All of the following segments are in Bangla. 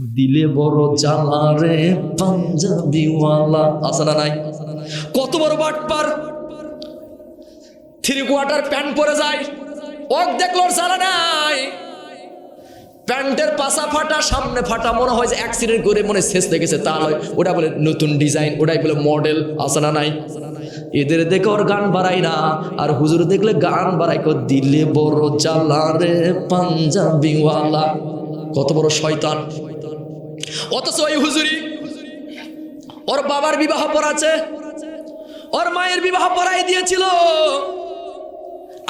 দিলে বড় জ্বালা রে, পাঞ্জাবিওয়ালা। আছে না নাই? কত বড় বাটপার। থ্রি কোয়ার্টার প্যান্ট পরে যায়। ওক দেখল ওর জ্বালা নাই। প্যান্টের পাশা ফাটা, সামনে ফাটা, মনে হয় যে অ্যাক্সিডেন্ট করে মনে শেষ দেখেছে তা নয়, ওটা বলে নতুন ডিজাইন ওটাই বলে মডেল আছে না নাই? এদের দেখে ওর গান বাড়াই না, আর হুজুর দেখলে গান বাড়াই কো, দিলে বড় জ্বালা রে, পাঞ্জাবিওয়ালা। কত বড় শয়তান। অথচ ওই হুজুরি, ওর বাবার বিবাহ পড়াছে ওর মায়ের বিবাহ পড়াই দিয়েছিল।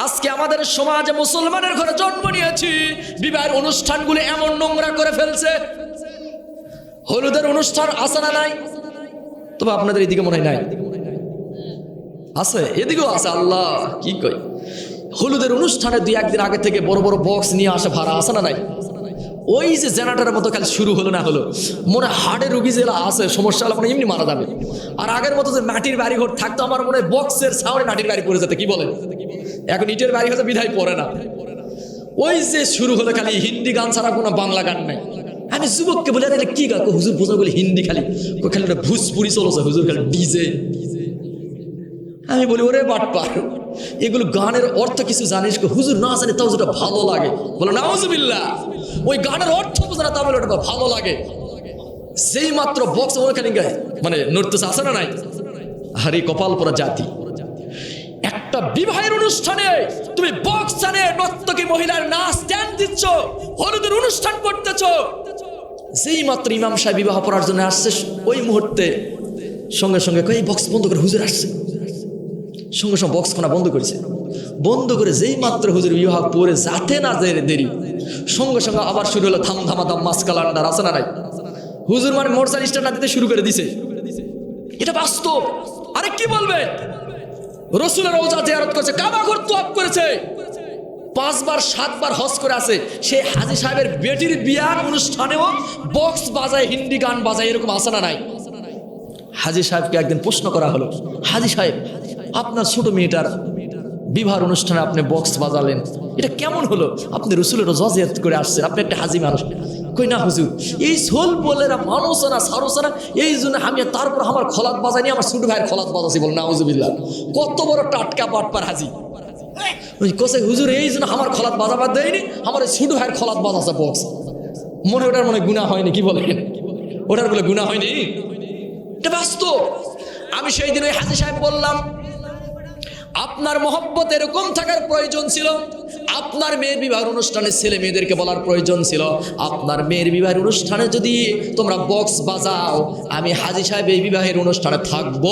আজকে আমাদের সমাজে মুসলমানের ঘরে জন্ম নিয়েছি, বিবাহের অনুষ্ঠানগুলো এমন নোংরা করে ফেলছে। হলুদের অনুষ্ঠান আছে না নাই? তবে আপনাদের এদিকে মনে হয় নাই? আছে, এদিকেও আছে, আল্লাহ, কি কই হলুদের অনুষ্ঠানে দুই একদিন আগে থেকে বড় বড় বক্স নিয়ে আসে, ভাড়া আছে না নাই? ওই যে জেনারেটারের মতো খালি শুরু হলো না হলো, মনে হার্টের রুগী যেগুলো আছে, সমস্যা হলে মনে এমনি মারা যাবে। আর আগের মতো যে মাটির বাড়ি ঘর থাকতো, আমার মনে হয় বক্সের সাউন্ডে মাটির বাড়ি পড়ে যেতে, কি বলেন? এখন ইটের বাড়ি হয়তো বিধায় পড়ে না। ওই যে শুরু হলো খালি হিন্দি গান ছাড়া কোনো বাংলা গান নাই। আমি যুবককে বলে, আরে কি গা হুজুর বোঝা বলে হিন্দি খালি। খালি একটা ভুজপুরি চলছে, হুজুর খালি ডিজে। আমি বলি, ওরে বাটপার এগুলো গানের অর্থ কিছু জানিস হুজুর না জানি তাও যেটা ভালো লাগে। বলো, নাউজুবিল্লাহ। ওই গানের অর্থ বোঝে তা বলে ওটা ভালো লাগে। সেই মাত্র বক্স ওখানে মানে নৃত্য আছে না নাই? হারি কপাল পরা জাতি। একটা বিবাহের অনুষ্ঠানে তুমি বক্স জানে নর্তকী মহিলার নাচ স্ট্যান্ড দিচ্ছ, হলুদের অনুষ্ঠান করতেছ। যেই মাত্র ইমাম সাহেব বিবাহ পড়ার জন্য আসছে, ওই মুহূর্তে সঙ্গে সঙ্গে এই বক্স বন্ধ করে হুজুর আসছে। সঙ্গে সঙ্গে বক্স খোনা বন্ধ করেছে। বন্ধ করে যেই মাত্র হুজুর বিবাহ পরে যাতে না যে দেরি, সঙ্গে সঙ্গে আবার শুরু হলো থাম থামা দাম মাস কালান্ডার নাই হুজুর মানে মোটরসাইকেল স্টার্ট না দিতে শুরু করে দিছে। এটা বাস্তব। আরে কি বলবে? রসুলের রোজা জিয়ারত করেছে, কাবা ঘর তোয়াব করেছে। পাঁচবার, সাতবার হজ করে আছে। সেই হাজি সাহেবের বেটির বিয়ার অনুষ্ঠানেও বক্স বাজায়, হিন্দি গান বাজায়, এরকম আসানা নাই। হাজি সাহেবকে একদিন প্রশ্ন করা হলো, হাজি সাহেব আপনার ছোট মেয়েটার বিবাহ অনুষ্ঠানে আপনি বক্স বাজালেন, এটা কেমন হলো? আপনি রসুলের জজিয়াত করে আসছেন, আপনি একটা হাজি মানুষ। কই না হুজুর? এই সোল বলে মানুষ না সারস না এই জন্য আমি তারপর আমার খলাত বাজাইনি, আমার ছোট ভাইয়ের খলাত বাজাছি বল না হুজুবিল্লাহ কত বড় টাটকা পাটপার হাজি। কোসে, হুজুর, এই জন্য আমার খলাত বাজাবার দেয়নি, আমার এই ছোট ভাইয়ের খলাত বাজাছে বক্স। মনে ওটার মনে গুণা হয়নি, কি বলেন? ওটার বলে গুণা হয়নি? এটা বাস্তব আমি সেই দিন ওই হাজি সাহেব বললাম আপনার মহব্বত এরকম থাকার প্রয়োজন ছিল। আপনার মেয়ের বিবাহের অনুষ্ঠানে ছেলে মেয়েদেরকে বলার প্রয়োজন ছিল। আপনার মেয়ের বিবাহের অনুষ্ঠানে যদি তোমরা বক্স বাজাও, আমি হাজি সাহেব এই বিবাহের অনুষ্ঠানে থাকব।